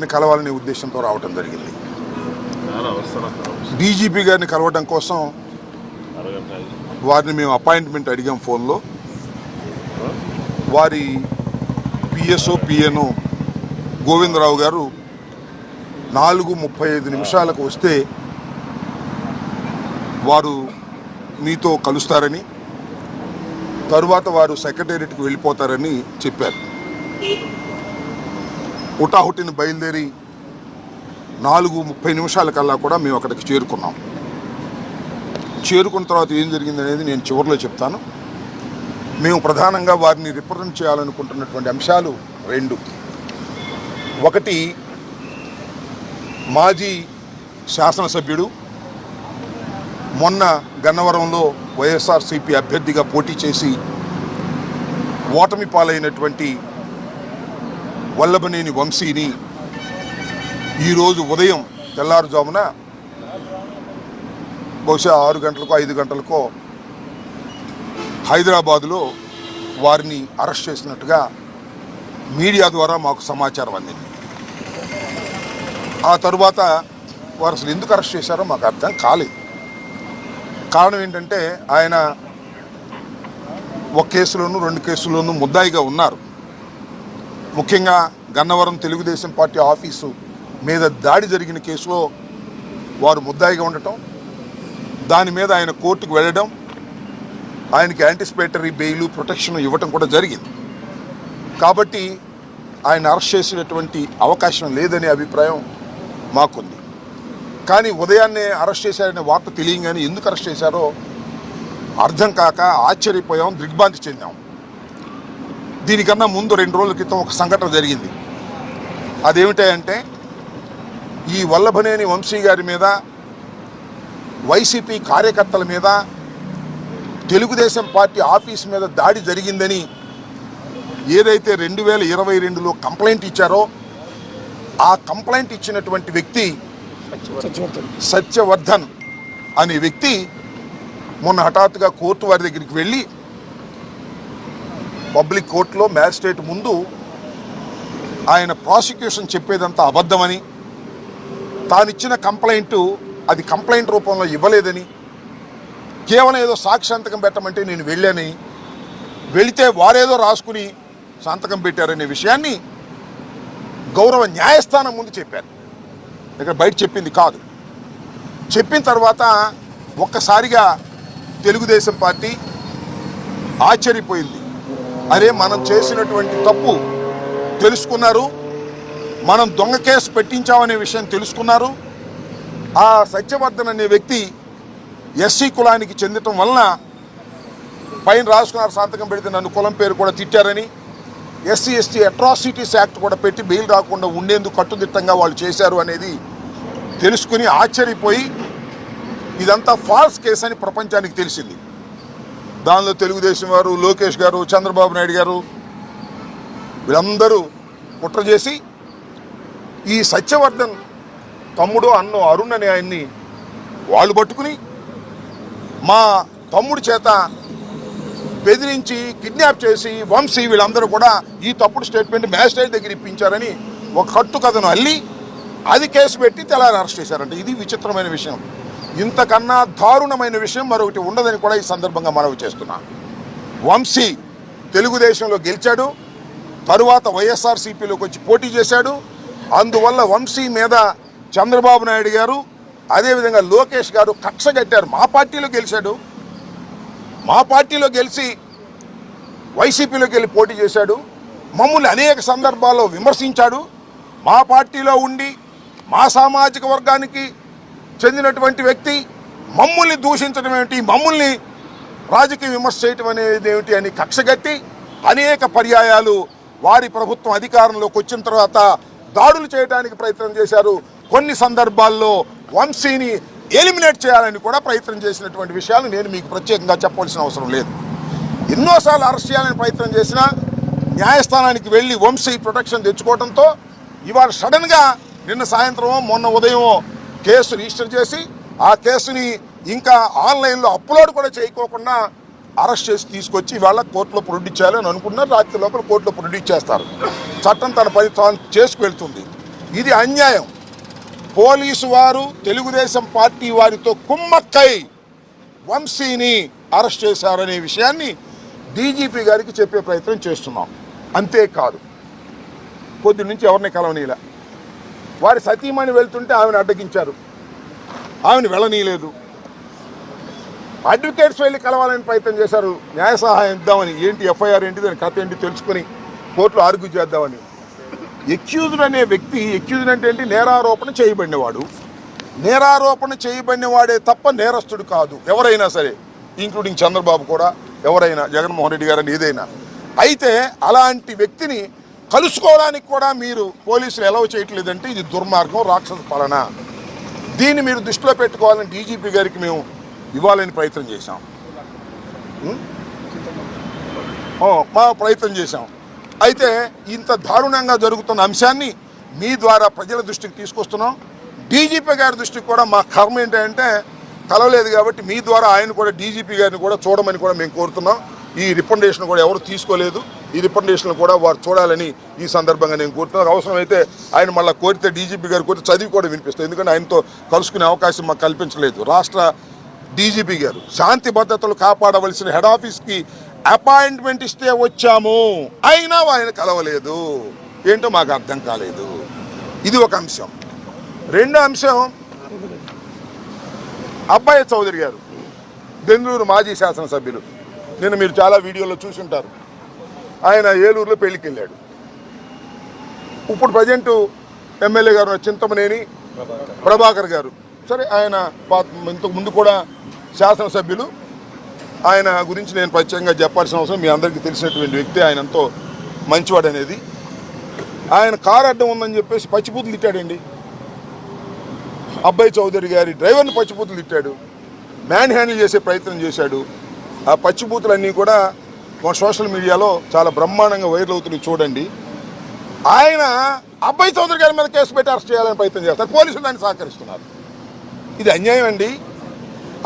ని కలవాలనే ఉద్దేశంతో రావడం జరిగింది. డీజీపీ గారిని కలవడం కోసం వారిని మేము అపాయింట్మెంట్ అడిగాం ఫోన్లో. వారి పిఎస్ఓ పిఎన్ఓ గోవిందరావు గారు నాలుగు ముప్పై ఐదు నిమిషాలకు వస్తే వారు మీతో కలుస్తారని తరువాత వారు సెక్రటేరియట్కి వెళ్ళిపోతారని చెప్పారు. హుటాహుటిని బయలుదేరి నాలుగు ముప్పై నిమిషాల కల్లా కూడా మేము అక్కడికి చేరుకున్నాం. చేరుకున్న తర్వాత ఏం జరిగింది అనేది నేను చివరిలో చెప్తాను. మేము ప్రధానంగా వారిని రిప్రజెంట్ చేయాలనుకుంటున్నటువంటి అంశాలు రెండు. ఒకటి మాజీ శాసనసభ్యుడు మొన్న గన్నవరంలో వైఎస్ఆర్సీపీ అభ్యర్థిగా పోటీ చేసి ఓటమి పాలైనటువంటి వల్లభనేని వంశీని ఈరోజు ఉదయం తెల్లారుజామున బహుశా ఆరు గంటలకో ఐదు గంటలకో హైదరాబాదులో వారిని అరెస్ట్ చేసినట్టుగా మీడియా ద్వారా మాకు సమాచారం అందింది. ఆ తరువాత వారు అసలు ఎందుకు అరెస్ట్ చేశారో మాకు అర్థం కాలేదు. కారణం ఏంటంటే ఆయన ఒక కేసులోనూ రెండు కేసుల్లోనూ ముద్దాయిగా ఉన్నారు. ముఖ్యంగా గన్నవరం తెలుగుదేశం పార్టీ ఆఫీసు మీద దాడి జరిగిన కేసులో వారు ముద్దాయిగా ఉండటం దాని మీద ఆయన కోర్టుకు వెళ్ళడం ఆయనకి యాంటిసిపేటరీ బెయిలు ప్రొటెక్షన్ ఇవ్వటం కూడా జరిగింది. కాబట్టి ఆయన అరెస్ట్ చేసినటువంటి అవకాశం లేదనే అభిప్రాయం మాకుంది. కానీ ఉదయాన్నే అరెస్ట్ చేశారనే వార్త తెలియగానే ఎందుకు అరెస్ట్ చేశారో అర్థం కాక ఆశ్చర్యపోయాం దిగ్భ్రాంతి చెందాం. దీనికన్నా ముందు రెండు రోజుల క్రితం ఒక సంఘటన జరిగింది. అదేమిటంటే ఈ వల్లభనేని వంశీ గారి మీద వైసీపీ కార్యకర్తల మీద తెలుగుదేశం పార్టీ ఆఫీస్ మీద దాడి జరిగిందని ఏదైతే రెండు వేల ఇరవై రెండులో కంప్లైంట్ ఇచ్చారో ఆ కంప్లైంట్ ఇచ్చినటువంటి వ్యక్తి సత్యవర్ధన్ అనే వ్యక్తి మొన్న హఠాత్తుగా కోర్టు వారి దగ్గరికి వెళ్ళి పబ్లిక్ కోర్టులో మ్యాజిస్ట్రేట్ ముందు ఆయన ప్రాసిక్యూషన్ చెప్పేదంతా అబద్ధమని తానిచ్చిన కంప్లైంట్ అది కంప్లైంట్ రూపంలో ఇవ్వలేదని కేవలం ఏదో సాక్షి సంతకం పెట్టమంటే నేను వెళ్ళాని వెళితే వారేదో రాసుకుని సంతకం పెట్టారనే విషయాన్ని గౌరవ న్యాయస్థానం ముందు చెప్పారు. ఇక్కడ బయట చెప్పింది కాదు. చెప్పిన తర్వాత ఒక్కసారిగా తెలుగుదేశం పార్టీ ఆశ్చర్యపోయింది. అరే మనం చేసినటువంటి తప్పు తెలుసుకున్నారు. మనం దొంగ కేసు పెట్టించామనే విషయం తెలుసుకున్నారు. ఆ సత్యవర్ధన్ అనే వ్యక్తి ఎస్సీ కులానికి చెందటం వలన పైన రాసుకున్నారు సంతకం పెడితే నన్ను కులం పేరు కూడా తిట్టారని ఎస్సీ ఎస్టీ అట్రాసిటీస్ యాక్ట్ కూడా పెట్టి బెయిల్ రాకుండా ఉండేందుకు కట్టుదిట్టంగా వాళ్ళు చేశారు అనేది తెలుసుకుని ఆశ్చర్యపోయి ఇదంతా ఫాల్స్ కేసు అని ప్రపంచానికి తెలిసింది. దానిలో తెలుగుదేశం వారు లోకేష్ గారు చంద్రబాబు నాయుడు గారు వీళ్ళందరూ కుట్ర చేసి ఈ సత్యవర్ధన్ తమ్ముడు అన్నో అరుణ్ అనే ఆయన్ని వాళ్ళు పట్టుకుని మా తమ్ముడి చేత బెదిరించి కిడ్నాప్ చేసి వంశీ వీళ్ళందరూ కూడా ఈ తప్పుడు స్టేట్మెంట్ మ్యాజిస్ట్రేట్ దగ్గర ఇప్పించారని ఒక కట్టు కథను అల్లి అది కేసు పెట్టి తెల్లారి అరెస్ట్ చేశారంట. ఇది విచిత్రమైన విషయం. ఇంతకన్నా దారుణమైన విషయం మరొకటి ఉండదని కూడా ఈ సందర్భంగా మనవి చేస్తున్నా. వంశీ తెలుగుదేశంలో గెలిచాడు తరువాత వైఎస్ఆర్సీపీలోకి వచ్చి పోటీ చేశాడు. అందువల్ల వంశీ మీద చంద్రబాబు నాయుడు గారు అదేవిధంగా లోకేష్ గారు కక్ష కట్టారు. మా పార్టీలో గెలిచాడు. మా పార్టీలో గెలిచి వైసీపీలోకి వెళ్ళి పోటీ చేశాడు. మమ్మల్ని అనేక సందర్భాల్లో విమర్శించాడు. మా పార్టీలో ఉండి మా సామాజిక వర్గానికి చెందినటువంటి వ్యక్తి మమ్మల్ని దూషించడం ఏమిటి? మమ్మల్ని రాజకీయ విమర్శ చేయటం అనేది ఏమిటి అని కక్షగట్టి అనేక పర్యాయాలు వారి ప్రభుత్వం అధికారంలోకి వచ్చిన తర్వాత దాడులు చేయడానికి ప్రయత్నం చేశారు. కొన్ని సందర్భాల్లో వంశీని ఎలిమినేట్ చేయాలని కూడా ప్రయత్నం చేసినటువంటి విషయాలు నేను మీకు ప్రత్యేకంగా చెప్పవలసిన అవసరం లేదు. ఎన్నోసార్లు అరెస్ట్ చేయాలని ప్రయత్నం చేసినా న్యాయస్థానానికి వెళ్ళి వంశీ ప్రొటెక్షన్ తెచ్చుకోవడంతో ఇవాళ సడన్గా నిన్న సాయంత్రమో మొన్న ఉదయమో కేసు రిజిస్టర్ చేసి ఆ కేసుని ఇంకా ఆన్లైన్లో అప్లోడ్ కూడా చేయకోకుండా అరెస్ట్ చేసి తీసుకొచ్చి ఇవాళ కోర్టులో ప్రొడ్యూస్ చేయాలని అనుకున్నారు. రాత్రి లోపల కోర్టులో ప్రొడ్యూస్ చేస్తారు చట్టం తన పని తాను చేసుకువెళ్తుంది ఇది అన్యాయం. పోలీసు వారు తెలుగుదేశం పార్టీ వారితో కుమ్మక్కై వంశీని అరెస్ట్ చేశారనే విషయాన్ని డీజీపీ గారికి చెప్పే ప్రయత్నం చేస్తున్నాం. అంతేకాదు. పొద్దు నుంచి ఎవరిని కలవనీలా వారి సతీమణి వెళ్తుంటే ఆమెను అడ్డగించారు. ఆమెను వెళ్ళనీయలేదు. అడ్వకేట్స్ వెళ్ళి కలవాలని ప్రయత్నం చేశారు. న్యాయ సహాయం ఇద్దామని ఏంటి ఎఫ్ఐఆర్ ఏంటి దాని కథ ఏంటి తెలుసుకుని కోర్టులో ఆర్గ్యూ చేద్దామని. ఎక్యూజ్డ్ అనే వ్యక్తి ఎక్యూజ్డ్ అంటే ఏంటి? నేరారోపణ చేయబడినవాడు. నేరారోపణ చేయబడినవాడే తప్ప నేరస్తుడు కాదు. ఎవరైనా సరే ఇంక్లూడింగ్ చంద్రబాబు కూడా ఎవరైనా జగన్మోహన్ రెడ్డి గారని ఏదైనా. అయితే అలాంటి వ్యక్తిని కలుసుకోవడానికి కూడా మీరు పోలీసులు ఎలవ్ చేయట్లేదంటే ఇది దుర్మార్గం రాక్షస పాలన. దీన్ని మీరు దృష్టిలో పెట్టుకోవాలని డీజీపీ గారికి మేము ఇవ్వాలని ప్రయత్నం చేశాం. మా ప్రయత్నం చేశాం. అయితే ఇంత దారుణంగా జరుగుతున్న అంశాన్ని మీ ద్వారా ప్రజల దృష్టికి తీసుకొస్తున్నాం. డీజీపీ గారి దృష్టికి కూడా మా కర్మ ఏంటంటే కలవలేదు కాబట్టి మీ ద్వారా ఆయన కూడా డీజీపీ గారిని కూడా చూడమని కూడా మేము కోరుతున్నాం. ఈ రికమెండేషన్ కూడా ఎవరు తీసుకోలేదు. ఈ రికమెండేషన్ కూడా వారు చూడాలని ఈ సందర్భంగా నేను కోరుతున్నాను. అవసరమైతే ఆయన మళ్ళీ కోరితే డీజీపీ గారు కోరితే చదివి కూడా వినిపిస్తుంది ఎందుకంటే ఆయనతో కలుసుకునే అవకాశం మాకు కల్పించలేదు. రాష్ట్ర డీజీపీ గారు శాంతి భద్రతలు కాపాడవలసిన హెడ్ ఆఫీస్కి అపాయింట్మెంట్ ఇస్తే వచ్చాము. అయినా ఆయన కలవలేదు. ఏంటో మాకు అర్థం కాలేదు. ఇది ఒక అంశం. రెండో అంశం అబ్బాయి చౌదరి గారు బెంగళూరు మాజీ శాసనసభ్యులు. నేను మీరు చాలా వీడియోలో చూసుంటారు. ఆయన ఏలూరులో పెళ్ళికి వెళ్ళాడు ఇప్పుడు ప్రజెంట్ ఎమ్మెల్యే గారు చింతమనేని ప్రభాకర్ గారు. సరే ఆయన ఇంతకు ముందు కూడా శాసనసభ్యులు. ఆయన గురించి నేను ప్రత్యేకంగా చెప్పాల్సిన అవసరం మీ అందరికీ తెలిసినటువంటి వ్యక్తి ఆయన ఎంతో మంచివాడు అనేది. ఆయన కారు అడ్డం ఉందని చెప్పేసి పచ్చిపూతులు తిట్టాడండి. అబ్బాయి చౌదరి గారి డ్రైవర్ని పచ్చిపూతులు తిట్టాడు. మ్యాన్ హ్యాండిల్ చేసే ప్రయత్నం చేశాడు. ఆ పచ్చిపూతులన్నీ కూడా మా సోషల్ మీడియాలో చాలా బ్రహ్మాండంగా వైరల్ అవుతున్నాయి చూడండి. ఆయన అబ్బాయి చౌదరి గారి మీద కేసు పెట్టి అరెస్ట్ చేయాలని ప్రయత్నం చేస్తారు. పోలీసులు దాన్ని సహకరిస్తున్నారు. ఇది అన్యాయం అండి.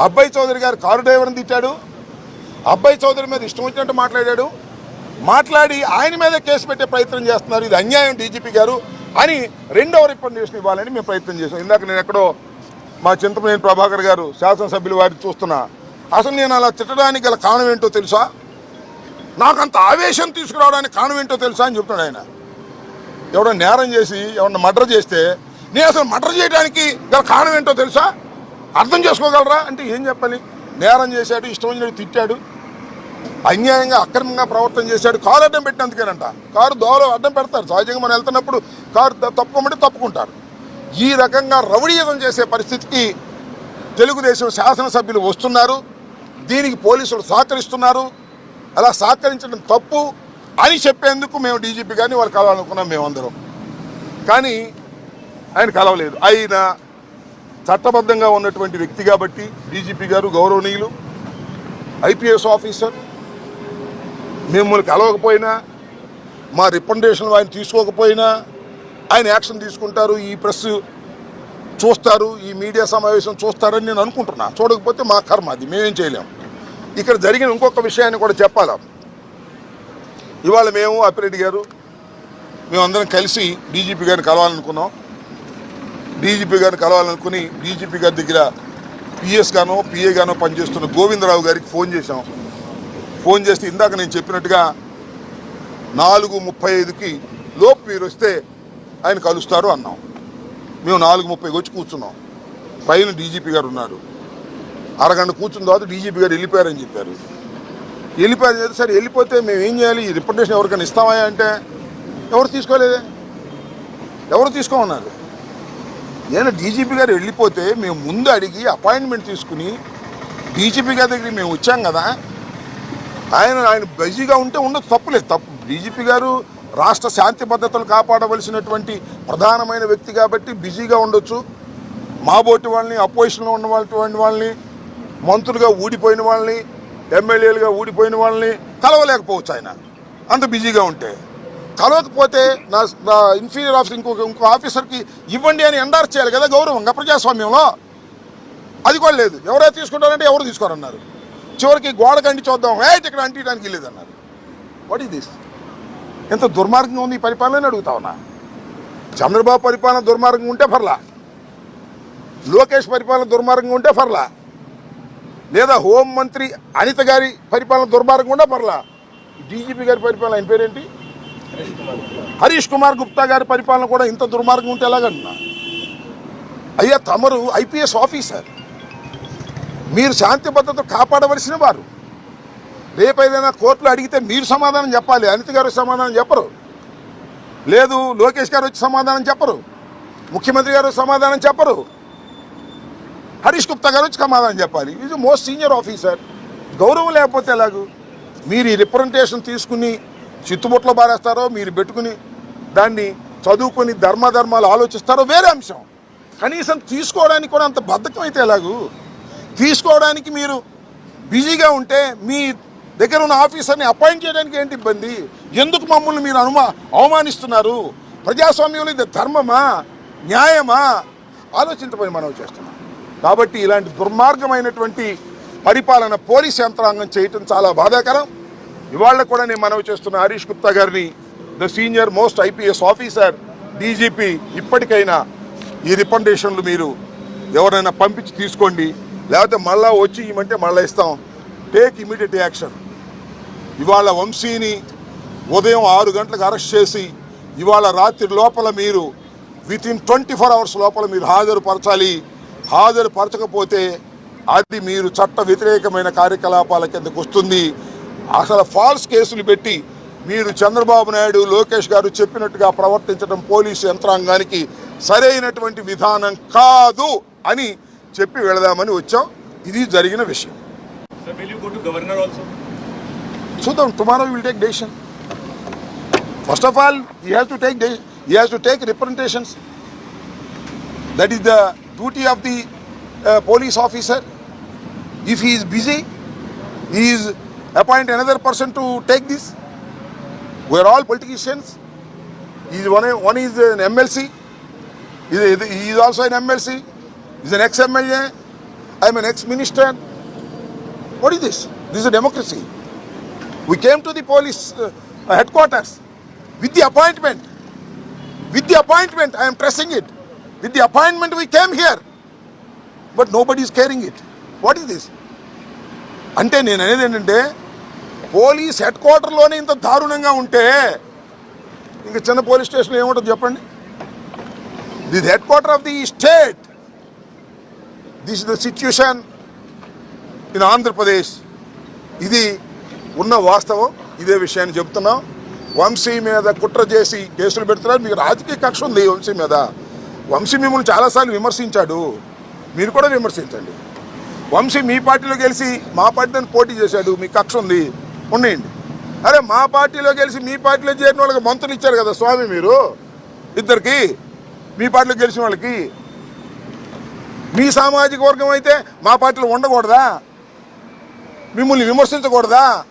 అబ్బాయి చౌదరి గారు కారు డ్రైవర్ని తిట్టాడు. అబ్బాయి చౌదరి మీద ఇష్టం వచ్చినట్టు మాట్లాడాడు. మాట్లాడి ఆయన మీద కేసు పెట్టే ప్రయత్నం చేస్తున్నారు. ఇది అన్యాయం డీజీపీ గారు అని రెండవ రికమెండేషన్ ఇవ్వాలని మేము ప్రయత్నం చేసాం ఇందాక నేను ఎక్కడో మా చింతమనేని ప్రభాకర్ గారు శాసనసభ్యులు వారిని చూస్తున్నా. అసలు నేను అలా తిట్టడానికి గల కారణం ఏంటో తెలుసా? నాకు అంత ఆవేశం తీసుకురావడానికి కారణం ఏంటో తెలుసా అని చెప్తున్నాడు ఆయన. ఎవడో నేరం చేసి ఎవరిని మర్డర్ చేస్తే నేను అసలు మర్డర్ చేయడానికి గల కారణం ఏంటో తెలుసా? అర్థం చేసుకోగలరా? అంటే ఏం చెప్పాలి? నేరం చేశాడు ఇష్టం వచ్చినట్టు తిట్టాడు అన్యాయంగా అక్రమంగా ప్రవర్తన చేశాడు కారు అడ్డం పెట్టినందుకేనంట. కారు దోవలో అడ్డం పెడతారు. సహజంగా మనం వెళ్తున్నప్పుడు కారు తప్పుకోమంటే తప్పుకుంటారు. ఈ రకంగా రౌడీయుధం చేసే పరిస్థితికి తెలుగుదేశం శాసనసభ్యులు వస్తున్నారు. దీనికి పోలీసులు సహకరిస్తున్నారు. అలా సహకరించడం తప్పు అని చెప్పేందుకు మేము డీజీపీ గారిని వాళ్ళు కలవాలనుకున్నాం మేమందరం. కానీ ఆయన కలవలేదు. ఆయన చట్టబద్ధంగా ఉన్నటువంటి వ్యక్తి కాబట్టి డీజీపీ గారు గౌరవనీయులు ఐపీఎస్ ఆఫీసర్. మిమ్మల్ని కలవకపోయినా మా రికమెండేషన్ ఆయన తీసుకోకపోయినా ఆయన యాక్షన్ తీసుకుంటారు ఈ ప్రెస్ చూస్తారు ఈ మీడియా సమావేశం చూస్తారని నేను అనుకుంటున్నా. చూడకపోతే మా కర్మ అది. మేమేం చేయలేము ఇక్కడ జరిగిన ఇంకొక విషయాన్ని కూడా చెప్పాలా? ఇవాళ మేము అప్పిరెడ్డి గారు మేమందరం కలిసి డీజీపీ గారిని కలవాలనుకున్నాం. డీజీపీ గారిని కలవాలనుకుని డీజీపీ గారి దగ్గర పిఎస్ గానో పిఏ గానో పనిచేస్తున్న గోవిందరావు గారికి ఫోన్ చేశాం. ఫోన్ చేస్తే ఇందాక నేను చెప్పినట్టుగా నాలుగు ముప్పై ఐదుకి లోపు మీరు వస్తే ఆయన కలుస్తారు అన్నాం. మేము నాలుగు ముప్పైకి వచ్చి కూర్చున్నాం. పైన డీజీపీ గారు ఉన్నారు. అరగంట కూర్చున్న తర్వాత డీజీపీ గారు వెళ్ళిపోయారని చెప్పారు. వెళ్ళిపోయారు చెప్తే సరే వెళ్ళిపోతే మేము ఏం చేయాలి? ఈ రిప్రజెంటేషన్ ఎవరికైనా ఇస్తామా అంటే ఎవరు తీసుకోలేదే? ఎవరు తీసుకోమన్నారు? నేను డీజీపీ గారు వెళ్ళిపోతే మేము ముందు అడిగి అపాయింట్మెంట్ తీసుకుని డీజీపీ గారి దగ్గరికి మేము వచ్చాం కదా. ఆయన ఆయన బిజీగా ఉంటే ఉండదు తప్పులేదు తప్పు డీజీపీ గారు రాష్ట్ర శాంతి భద్రతలు కాపాడవలసినటువంటి ప్రధానమైన వ్యక్తి కాబట్టి బిజీగా ఉండొచ్చు. మా బోటి వాళ్ళని అపోజిషన్లో ఉన్న వాళ్ళటువంటి వాళ్ళని మంత్రులుగా ఊడిపోయిన వాళ్ళని ఎమ్మెల్యేలుగా ఊడిపోయిన వాళ్ళని కలవలేకపోవచ్చు ఆయన. అంత బిజీగా ఉంటే. కలవకపోతే నా నా ఇన్ఫీరియర్ ఆఫీసర్ ఇంకొక ఇంకో ఆఫీసర్కి ఇవ్వండి అని ఎండార్ చేయాలి కదా గౌరవంగా ప్రజాస్వామ్యంలో. అది కూడా లేదు. ఎవరైతే తీసుకుంటారంటే ఎవరు తీసుకోరన్నారు. చివరికి గోడ కంటి చూద్దాం. ఏ ఇక్కడ అంటించడానికి లేదన్నారు వాట్ ఈస్ దిస్ ఎంత దుర్మార్గంగా ఉంది ఈ పరిపాలన అడుగుతా ఉన్నా. చంద్రబాబు పరిపాలన దుర్మార్గంగా ఉంటే పర్లా. లోకేష్ పరిపాలన దుర్మార్గంగా ఉంటే పర్లా. లేదా హోం మంత్రి అనిత గారి పరిపాలన దుర్భారం కూడా పర్లా డీజీపీ గారి పరిపాలన ఆయన పేరేంటి? హరీష్ కుమార్ గుప్తా గారి పరిపాలన కూడా ఇంత దుర్మార్గం ఉంటే ఎలాగన్నా అయ్యా తమరు ఐపీఎస్ ఆఫీసర్. మీరు శాంతి భద్రత కాపాడవలసిన వారు. రేపు ఏదైనా కోర్టులో అడిగితే మీరు సమాధానం చెప్పాలి అనిత గారు సమాధానం చెప్పరు. లేదు లోకేష్ గారు వచ్చి సమాధానం చెప్పరు. ముఖ్యమంత్రి గారు సమాధానం చెప్పరు. హరీష్ గుప్తా గారు వచ్చి సమాధానం చెప్పాలి. ఈజ్ మోస్ట్ సీనియర్ ఆఫీసర్ గౌరవం లేకపోతే ఎలాగూ? మీరు ఈ రిప్రజెంటేషన్ తీసుకుని చిత్తుబుట్లో బారేస్తారో మీరు పెట్టుకుని దాన్ని చదువుకొని ధర్మధర్మాలు ఆలోచిస్తారో వేరే అంశం. కనీసం తీసుకోవడానికి కూడా అంత బద్ధకం అయితే ఎలాగూ? తీసుకోవడానికి మీరు బిజీగా ఉంటే మీ దగ్గర ఉన్న ఆఫీసర్ని అపాయింట్ చేయడానికి ఏంటి ఇబ్బంది? ఎందుకు మమ్మల్ని మీరు అనుమా అవమానిస్తున్నారు? ప్రజాస్వామ్యంలో ఇది ధర్మమా? న్యాయమా? ఆలోచించబోయి మనం చేస్తున్నాం. కాబట్టి ఇలాంటి దుర్మార్గమైనటువంటి పరిపాలన పోలీస్ యంత్రాంగం చేయటం చాలా బాధాకరం. ఇవాళ కూడా నేను మనవి చేస్తున్న హరీష్ గుప్తా గారిని the senior most IPS officer DGP ఇప్పటికైనా ఈ రికమెండేషన్లు మీరు ఎవరైనా పంపించి తీసుకోండి. లేకపోతే మళ్ళా వచ్చి ఇవ్వమంటే మళ్ళీ ఇస్తాం. Take immediate action. ఇవాళ వంశీని ఉదయం ఆరు గంటలకు అరెస్ట్ చేసి ఇవాళ రాత్రి లోపల మీరు within twenty four hours లోపల మీరు హాజరుపరచాలి. హాజరుపరచకపోతే అది మీరు చట్ట వ్యతిరేకమైన కార్యకలాపాల కిందకు వస్తుంది. అసలు ఫాల్స్ కేసులు పెట్టి మీరు చంద్రబాబు నాయుడు లోకేష్ గారు చెప్పినట్టుగా ప్రవర్తించడం పోలీసు యంత్రాంగానికి సరైనటువంటి విధానం కాదు అని చెప్పి వెళదామని వచ్చాం. ఇది జరిగిన విషయం? చూద్దాం. Tomorrow will take decision first of all he has to take he has to take representations that is the duty of the uh, police officer. If he is busy, he is appoint another person to take this. We are all politicians. He is one, one is an MLC. He is, also an MLC. He is an ex-MLA. I am an ex-minister. What is this? This is a democracy. We came to the police uh, headquarters with the appointment. With the appointment, I am pressing it. With the appointment, we came here. But nobody is carrying it. What is this? అంటే నేను అనేది ఏంటంటే police head క్వార్టర్లోనే ఇంత దారుణంగా ఉంటే ఇంకా చిన్న police station ఏముంటుంది చెప్పండి the head quarter of the state this is the situation in Andhra Pradesh ఇది ఉన్న వాస్తవం ఇదే విషయాన్ని చెప్తున్నాం వంశీ మీద కుట్ర చేసి కేసులు పెడుతున్నారు మీకు రాజకీయ కక్ష ఉంది వంశీ మీద వంశీ మిమ్మల్ని చాలాసార్లు విమర్శించాడు. మీరు కూడా విమర్శించండి. వంశీ మీ పార్టీలో గెలిచి మా పార్టీతో పోటీ చేశాడు. మీ కక్ష ఉంది. ఉన్నాయండి అరే మా పార్టీలో గెలిచి మీ పార్టీలో చేరిన వాళ్ళకి మంత్రులు ఇచ్చారు కదా స్వామి మీరు? ఇద్దరికి? మీ పార్టీలో గెలిచిన వాళ్ళకి? మీ సామాజిక వర్గం అయితే మా పార్టీలో ఉండకూడదా? మిమ్మల్ని విమర్శించకూడదా?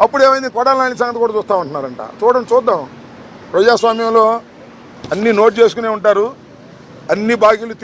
అప్పుడు ఏమైంది? కొడాలని సంగతి కూడా చూస్తూ ఉంటున్నారంట. చూడండి చూద్దాం. ప్రజాస్వామ్యంలో అన్ని నోట్ చేసుకునే ఉంటారు. అన్ని బాగీలు